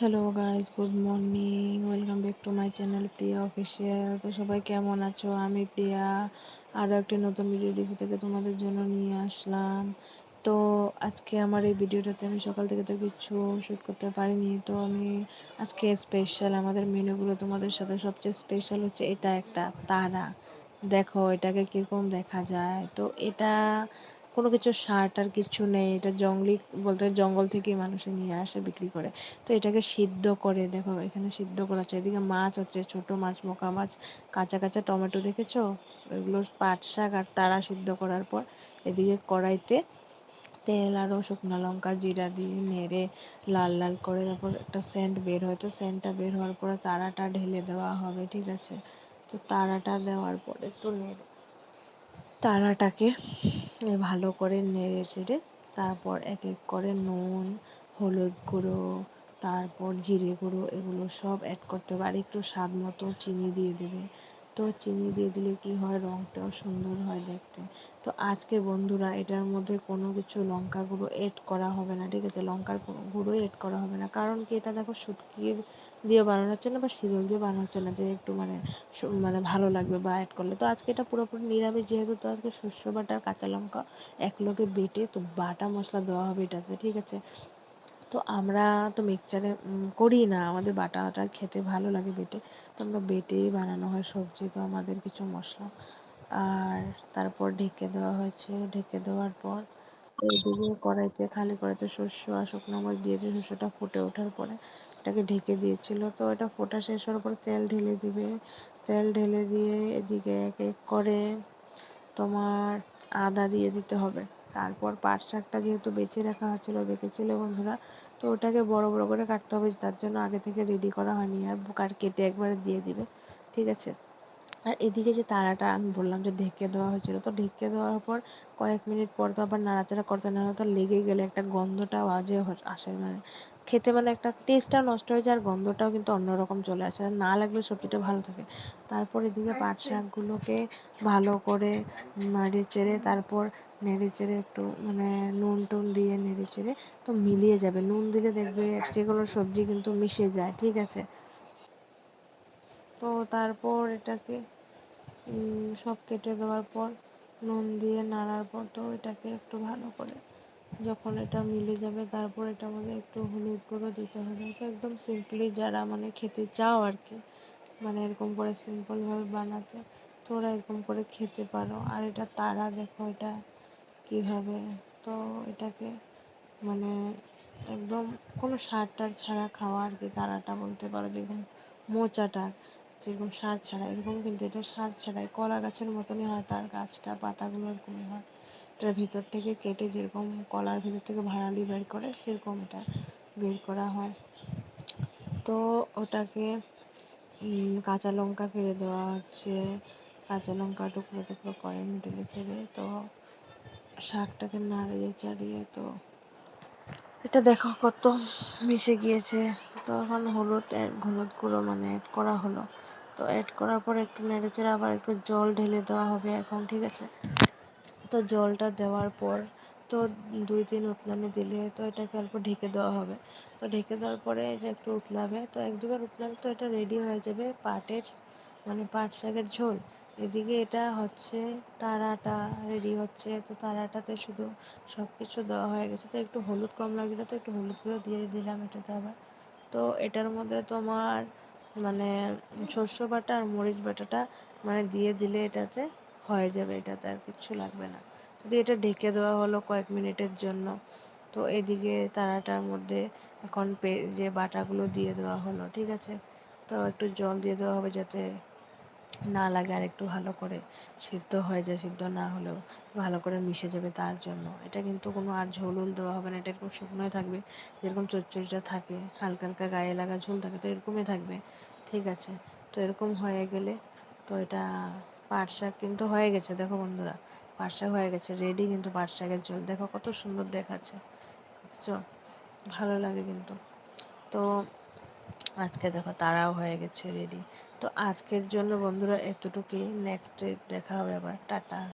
Hello guys good morning welcome back to my channel Priya official তো সবাই কেমন আছো? আমি প্রিয়া। আরও একটি নতুন ভিডিও দেখে থেকে তোমাদের জন্য নিয়ে আসলাম। তো আজকে আমার এই ভিডিওটাতে আমি সকাল থেকে তো কিছু শ্যুট করতে পারিনি। তো আমি আজকে স্পেশাল আমাদের মেনুগুলো তোমাদের সাথে সবচেয়ে স্পেশাল হচ্ছে এটা একটা, তারা। দেখো, এটাকে কীরকম দেখা যায়। তো এটা কোনো কিছু সার টার কিছু নেই। এটা জঙ্গলি বলতে জঙ্গল থেকেই মানুষে নিয়ে আসে, বিক্রি করে। তো এটাকে সিদ্ধ করে, দেখো এখানে সিদ্ধ করা হচ্ছে এদিকে মাছ হচ্ছে ছোট মাছ মোকা মাছ, কাঁচা কাঁচা টমেটো দেখেছ? এগুলো পাট শাক আর তারা সিদ্ধ করার পর এদিকে কড়াইতে তেল আরও শুকনো লঙ্কা জিরা দিয়ে নেড়ে লাল লাল করে তারপর একটা সেন্ট বের হয়। তো সেন্টটা বের হওয়ার পরে তারাটা ঢেলে দেওয়া হবে, ঠিক আছে? তো তারাটা দেওয়ার পরে একটু নেড়ে তারাটাকে ভালো করে নেড়ে চেড়ে তারপর এক এক করে নুন, হলুদ গুঁড়ো, তারপর জিরে গুঁড়ো এগুলো সব অ্যাড করতে হবে। আর একটু স্বাদ মতো চিনি দিয়ে দেবে। তো চিনি দিয়ে দিলে কি হয়? রঙটাও সুন্দর হয় দেখতে। তো আজকে বন্ধুরা, এটার মধ্যে কোনো কিছু লঙ্কা গুঁড়ো এড করা হবে না, ঠিক আছে? লঙ্কার গুঁড়োই এড করা হবে না। কারণ কি এটা দেখো, শুটকি দিয়ে বানানো হচ্ছে না বা শিরল দিয়ে বানানো হচ্ছে না, যে একটু মানে মানে ভালো লাগবে বা অ্যাড করলে। তো আজকে এটা পুরোপুরি নিরামিষ, যেহেতু তো আজকে শস্য বাটা কাঁচা লঙ্কা এক লোকে বেটে, তো বাটা মশলা দেওয়া হবে এটাতে, ঠিক আছে? তো আমরা তো মিক্সচারে করি না। আমাদের বাটাটা খেতে ভালো লাগে বেটে। তো আমরা বেটেই বানানো হয় সবজি। তো আমাদের কিছু মশলা। আর তারপর ঢেকে দেওয়া হয়েছে। ঢেকে দেওয়ার পর এইদিকে কড়াইতে, খালি কড়াইতে শস্য আর শুকনো মরিচ দিয়েছে শস্যটা ফুটে ওঠার পরে এটাকে ঢেকে দিয়েছিল। তো এটা ফোটা শেষ হওয়ার পর তেল ঢেলে দিবে। তেল ঢেলে দিয়ে এদিকে এক এক করে তোমার আদা দিয়ে দিতে হবে। তারপর পাট শাকটা যেহেতু বেছে রাখা হচ্ছিল দেখেছিলে বন্ধুরা তো ওটাকে বড় বড় করে কাটতে হবে তার জন্য আগে থেকে রেডি করা হয়নি আর কেটে একবারে দিয়ে দিবে ঠিক আছে? আর এদিকে যে তারাটা আমি বললাম যে ঢেকে দেওয়া হয়েছিল তো ঢেকে দেওয়ার পর কয়েক মিনিট পর তো আবার নাড়াচাড়া করতে না তো লেগে গেলে একটা গন্ধটাও আজে আসে মানে খেতে মানে একটা টেস্টটাও নষ্ট হয়ে যায় আর গন্ধটাও কিন্তু অন্যরকম চলে আসে আর না লাগলে সবজিটা ভালো থাকে। তারপর এদিকে পাট শাকগুলোকে ভালো করে নাড়ে চেড়ে তারপর নেড়ে চেড়ে একটু মানে নুন টুন দিয়ে নেড়ে চেড়ে তো মিলিয়ে যাবে। নুন দিলে দেখবে যে কোনো সবজি কিন্তু মিশে যায়, ঠিক আছে? তো তারপর এটাকে সব কেটে দেওয়ার পর, নুন দিয়ে নাড়ার পর তো এটাকে একটু ভালো করে যখন এটা মিলে যাবে, তারপর এটা মধ্যে একটু হলুদ গুঁড়ো দিতে হবে। তো একদম সিম্পলি যারা মানে খেতে চাও আর কি মানে এরকম করে সিম্পলভাবে বানাতে তো ওরা এরকম করে খেতে পারো। আর এটা তারা দেখো, এটা কীভাবে? তো এটাকে মানে একদম কোনো সার টার ছাড়া খাওয়া আর কি তারাটা বলতে পারো, যেরকম মোচাটা, যেরকম সার ছাড়া, এরকম কিন্তু এটা সার ছাড়াই কলা গাছের মতনই হয়, তার গাছটা, পাতাগুলো এরকমই হয়। এটার ভিতর থেকে কেটে যেরকম কলার ভিতর থেকে ভাড়ালি বের করে, সেরকম এটা বের করা হয়। তো ওটাকে কাঁচা লঙ্কা ফেলে দেওয়া হচ্ছে, কাঁচা লঙ্কা টুকরো টুকরো করে দিলে ফেলে, তো শাকটাকে নাড়িয়ে চাড়িয়ে তো এটা দেখো কত মিশে গিয়েছে। তো এখন হলুদ হলুদ গুঁড়ো মানে অ্যাড করা হলো। তো অ্যাড করার পর একটু নেড়েচেড়ে আবার একটু জল ঢেলে দেওয়া হবে এখন, ঠিক আছে? তো জলটা দেওয়ার পর তো দুই তিন উতলানি দিলে তো এটাকে অল্প ঢেকে দেওয়া হবে। তো ঢেকে দেওয়ার পরে যে একটু উতলাবে, তো এক দুবার উতলালে তো এটা রেডি হয়ে যাবে পাটের মানে পাট শাকের ঝোল। এদিকে এটা হচ্ছে তারাটা, রেডি হচ্ছে। তো তারাটাতে শুধু সব কিছু দেওয়া হয়ে গেছে। তো একটু হলুদ কম লাগছিল, তো একটু হলুদ গুঁড়ো দিয়ে দিলাম এটাতে আবার। তো এটার মধ্যে তোমার মানে শস্য বাটা আর মরিচ বাটাটা মানে দিয়ে দিলে এটাতে হয়ে যাবে, এটাতে আর কিচ্ছু লাগবে না। যদি এটা ঢেকে দেওয়া হলো কয়েক মিনিটের জন্য, তো এদিকে তারাটার মধ্যে এখন যে বাটাগুলো দিয়ে দেওয়া হলো, ঠিক আছে? তো একটু জল দিয়ে দেওয়া হবে যাতে না লাগে আর একটু ভালো করে সিদ্ধ হয়ে যায়, সিদ্ধ না হলেও ভালো করে মিশে যাবে তার জন্য। এটা কিন্তু কোনো আর ঝোল উল দেওয়া হবে না, এটা এরকম শুকনোই থাকবে, যেরকম চচ্চড়িটা থাকে, হালকা হালকা গায়ে লাগা ঝোল থাকে, তো এরকমই থাকবে, ঠিক আছে? তো এরকম হয়ে গেলে তো এটা পাট শাক কিন্তু হয়ে গেছে, দেখো বন্ধুরা, পাট শাক হয়ে গেছে রেডি কিন্তু পাট শাকের ঝোল, দেখো কত সুন্দর দেখাচ্ছে ভালো লাগে কিন্তু। তো আজকে দেখো তারাও হয়ে গেছে রেডি তো আজকের জন্য বন্ধুরা এতটুকুই নেক্সট দেখা হবে আবার। টাটা।